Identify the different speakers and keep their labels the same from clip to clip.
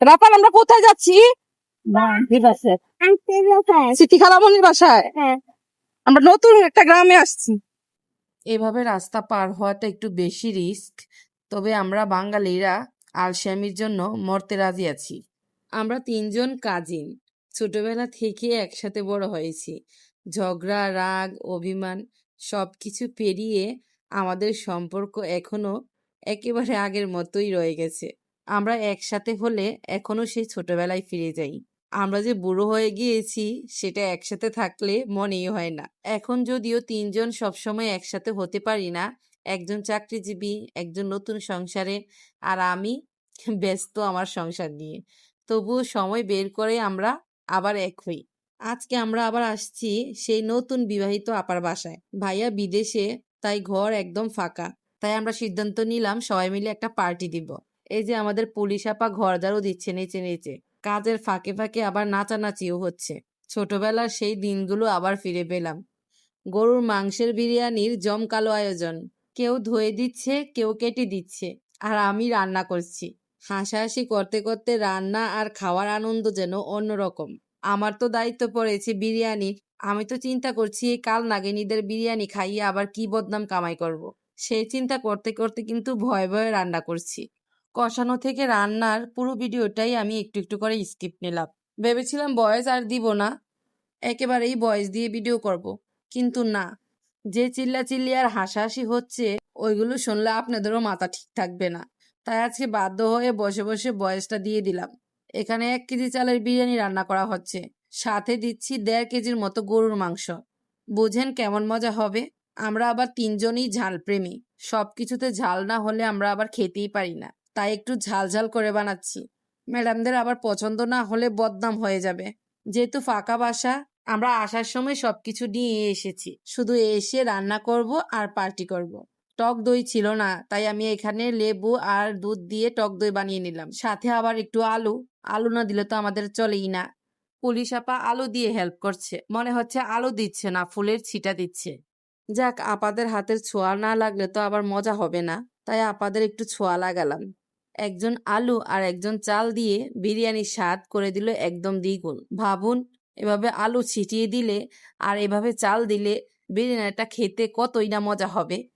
Speaker 1: রাপান আমরা কোথায় যাচ্ছি? সিটি খালামনির বাসায়?
Speaker 2: হ্যাঁ।
Speaker 1: আমরা নতুন একটা গ্রামে আসছি।
Speaker 3: এভাবে রাস্তা পার হওয়াটা একটু বেশি রিস্ক তবে আমরা বাঙালিরা আলস্যামির জন্য মরতে রাজি আছি। আমরা তিনজন কাজিন ছোটবেলা থেকে একসাথে বড় হয়েছি। ঝগড়া রাগ অভিমান সবকিছু পেরিয়ে আমাদের সম্পর্ক এখনও একেবারে আগের মতোই রয়ে গেছে। আমরা একসাথে হলে এখনও সেই ছোটবেলায় ফিরে যাই। আমরা যে বুড়ো হয়ে গিয়েছি, সেটা একসাথে থাকলে মনেই হয় না। এখন যদিও তিনজন সবসময় একসাথে হতে পারি না, একজন চাকরিজীবী, একজন নতুন সংসারে, আর আমি ব্যস্ত আমার সংসার নিয়ে। তবুও সময় বের করে আমরা আবার এক হই। আজকে আমরা আবার আসছি সেই নতুন বিবাহিত আপার বাসায়। ভাইয়া বিদেশে, তাই ঘর একদম ফাঁকা। তাই আমরা সিদ্ধান্ত নিলাম সবাই মিলে একটা পার্টি দিব। এই যে আমাদের পুলিশ আপা ঘরদারও দিচ্ছে নিচে নিচে। কাজের ফাঁকে ফাঁকে আবার নাচানাচিও হচ্ছে। ছোটবেলার সেই দিনগুলো আবার ফিরে পেলাম। গরুর মাংসের বিরিয়ানির জমকালো আয়োজন। কেউ ধুয়ে দিচ্ছে, কেউ কেটে দিচ্ছে, আর আমি রান্না করছি। হাসাহাসি করতে করতে রান্না আর খাওয়ার আনন্দ যেন অন্যরকম। আমার তো দায়িত্ব পড়েছে বিরিয়ানির আমি তো চিন্তা করছি, এই কাল নাগিনীদের বিরিয়ানি খাইয়ে আবার কি বদনাম কামাই করব। সেই চিন্তা করতে করতে কিন্তু ভয়ে ভয়ে রান্না করছি। কষানো থেকে রান্নার পুরো ভিডিওটাই আমি একটু একটু করে স্কিপ নিলাম। ভেবেছিলাম বয়স আর দিব না, একেবারেই বয়স দিয়ে ভিডিও করব। কিন্তু না, যে চিল্লা চিল্লি আর হাসাহাসি হচ্ছে, ওইগুলো শুনলে আপনাদেরও মাথা ঠিক থাকবে না। তাই আজকে বাধ্য হয়ে বসে বসে বয়সটা দিয়ে দিলাম। এখানে এক কেজি চালের বিরিয়ানি রান্না করা হচ্ছে। সাথে দিচ্ছি দেড় কেজির মতো গরুর মাংস। বুঝেন কেমন মজা হবে? আমরা আবার তিনজনই ঝাল প্রেমী সব কিছুতে ঝাল না হলে আমরা আবার খেতেই পারি না। তাই একটু ঝাল ঝাল করে বানাচ্ছি। ম্যাডামদের আবার পছন্দ না হলে বদনাম হয়ে যাবে। যেহেতু ফাঁকা বাসা, আমরা আসার সময় সবকিছু নিয়ে এসেছি। শুধু এসে রান্না করব আর পার্টি করব। টক দই ছিল না, তাই আমি এখানে লেবু আর দুধ দিয়ে টক দই বানিয়ে নিলাম। সাথে আবার একটু আলু। আলু না দিলে তো আমাদের চলেই না। পুলিশ আপা আলু দিয়ে হেল্প করছে। মনে হচ্ছে আলু দিচ্ছে না, ফুলের ছিটা দিচ্ছে। যাক, আপাদের হাতের ছোঁয়া না লাগলে তো আবার মজা হবে না। তাই আপাদের একটু ছোঁয়া লাগালাম। একজন আলু আর একজন চাল দিয়ে বিরিয়ানির স্বাদ করে দিল একদম দ্বিগুণ। ভাবুন, এভাবে আলু ছিটিয়ে দিলে আর এভাবে চাল দিলে বিরিয়ানিটা খেতে কতই না মজা হবে।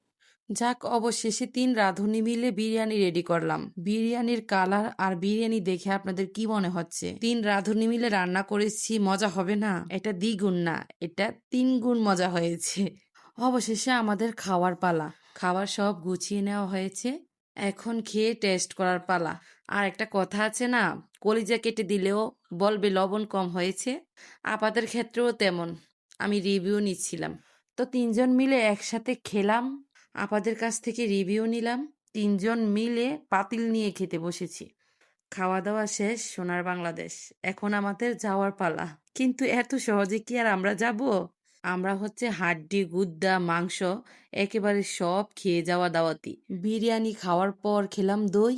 Speaker 3: যাক, অবশেষে তিন রাঁধুনি মিলে বিরিয়ানি রেডি করলাম। বিরিয়ানির কালার আর বিরিয়ানি দেখে আপনাদের কি মনে হচ্ছে? তিন রাঁধুনি মিলে রান্না করেছি, মজা হবে না? এটা দ্বিগুণ না, এটা তিন গুণ মজা হয়েছে। অবশেষে আমাদের খাওয়ার পালা। খাবার সব গুছিয়ে নেওয়া হয়েছে। এখন খেয়ে টেস্ট করার পালা। আর একটা কথা আছে না, কলিজা কেটে দিলেও বলবে লবণ কম হয়েছে। আপাদের ক্ষেত্রেও তেমন। আমি রিভিউ নিচ্ছিলাম। তো তিনজন মিলে একসাথে খেলাম। আপাদের কাছ থেকে রিভিউ নিলাম। তিনজন মিলে পাতিল নিয়ে খেতে বসেছি। খাওয়া দাওয়া শেষ, সোনার বাংলাদেশ। এখন আমাদের যাওয়ার পালা। কিন্তু এত সহজে কি আর আমরা যাব? আমরা হচ্ছে হাড্ডি গুদ্দা মাংস একেবারে সব খেয়ে যাওয়া দাওয়াতি। বিরিয়ানি খাওয়ার পর খেলাম দই,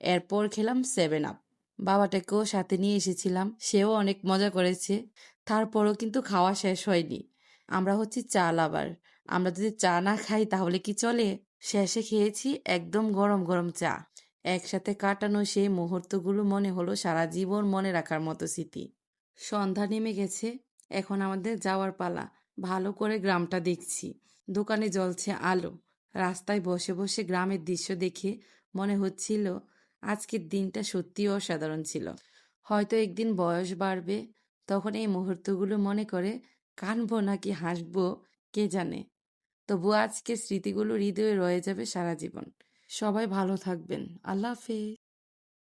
Speaker 3: এরপর খেলাম সেভেন আপ বাবাটাকেও সাথে নিয়ে এসেছিলাম, সেও অনেক মজা করেছে। তারপরও কিন্তু খাওয়া শেষ হয়নি। আমরা হচ্ছে চাল আবার আমরা যদি চা না খাই তাহলে কি চলে? শেষে খেয়েছি একদম গরম গরম চা। একসাথে কাটানো সেই মুহূর্তগুলো মনে হলো সারা জীবন মনে রাখার মতো স্মৃতি। সন্ধ্যা নেমে গেছে। এখন আমাদের যাওয়ার পালা। ভালো করে গ্রামটা দেখছি। দোকানে জ্বলছে আলো। রাস্তায় বসে বসে গ্রামের দৃশ্য দেখে মনে হচ্ছিল আজকের দিনটা সত্যি অসাধারণ ছিল। হয়তো একদিন বয়স বাড়বে, তখন এই মুহূর্তগুলো মনে করে কানবো নাকি হাসবো, কে জানে? তবু আজকের স্মৃতিগুলো হৃদয়ে রয়ে যাবে সারা জীবন। সবাই ভালো থাকবেন। আল্লাহ হাফেজ।